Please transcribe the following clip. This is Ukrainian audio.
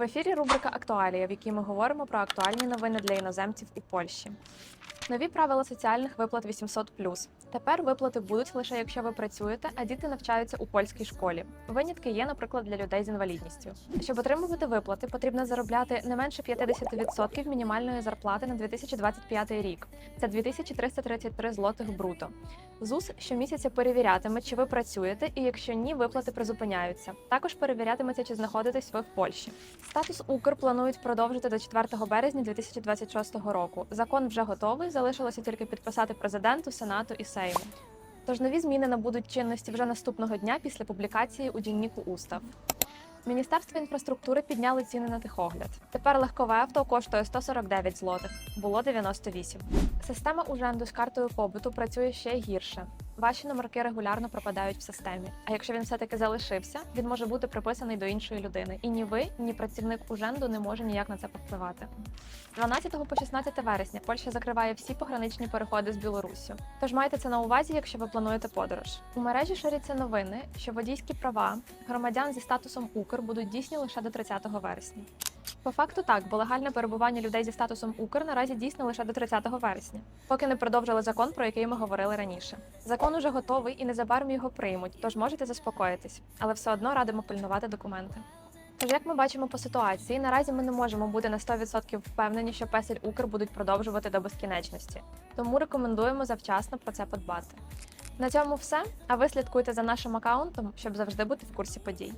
В ефірі рубрика Актуалія, в якій ми говоримо про актуальні новини для іноземців у Польщі. Нові правила соціальних виплат 800+. Тепер виплати будуть лише якщо ви працюєте, а діти навчаються у польській школі. Винятки є, наприклад, для людей з інвалідністю. Щоб отримувати виплати, потрібно заробляти не менше 50% мінімальної зарплати на 2025 рік. Це 2333 злотих бруто. ЗУС щомісяця перевірятиме, чи ви працюєте, і якщо ні, виплати призупиняються. Також перевірятиметься, чи знаходитесь ви в Польщі. Статус Укр планують продовжити до 4 березня 2026 року. Закон вже готовий, залишилося тільки підписати президенту, сенату і Сейму. Тож нові зміни набудуть чинності вже наступного дня після публікації у дільнику Устав. Міністерство інфраструктури підняли ціни на тихогляд. Тепер легкове авто коштує 149 злотих, було 98. Система Уженду з картою побуту працює ще гірше. Ваші номерки регулярно пропадають в системі. А якщо він все-таки залишився, він може бути приписаний до іншої людини. І ні ви, ні працівник Уженду не може ніяк на це повпливати. З 12 по 16 вересня Польща закриває всі пограничні переходи з Білоруссю. Тож майте це на увазі, якщо ви плануєте подорож. У мережі ширяться новини, що водійські права громадян зі статусом Укр будуть дійсні лише до 30 вересня. По факту так, бо легальне перебування людей зі статусом Укр наразі дійсно лише до 30 вересня, поки не продовжили закон, про який ми говорили раніше. Закон уже готовий і незабаром його приймуть, тож можете заспокоїтись, але все одно радимо пильнувати документи. Тож, як ми бачимо по ситуації, наразі ми не можемо бути на 100% впевнені, що песель Укр будуть продовжувати до безкінечності. Тому рекомендуємо завчасно про це подбати. На цьому все. А ви слідкуйте за нашим аккаунтом, щоб завжди бути в курсі подій.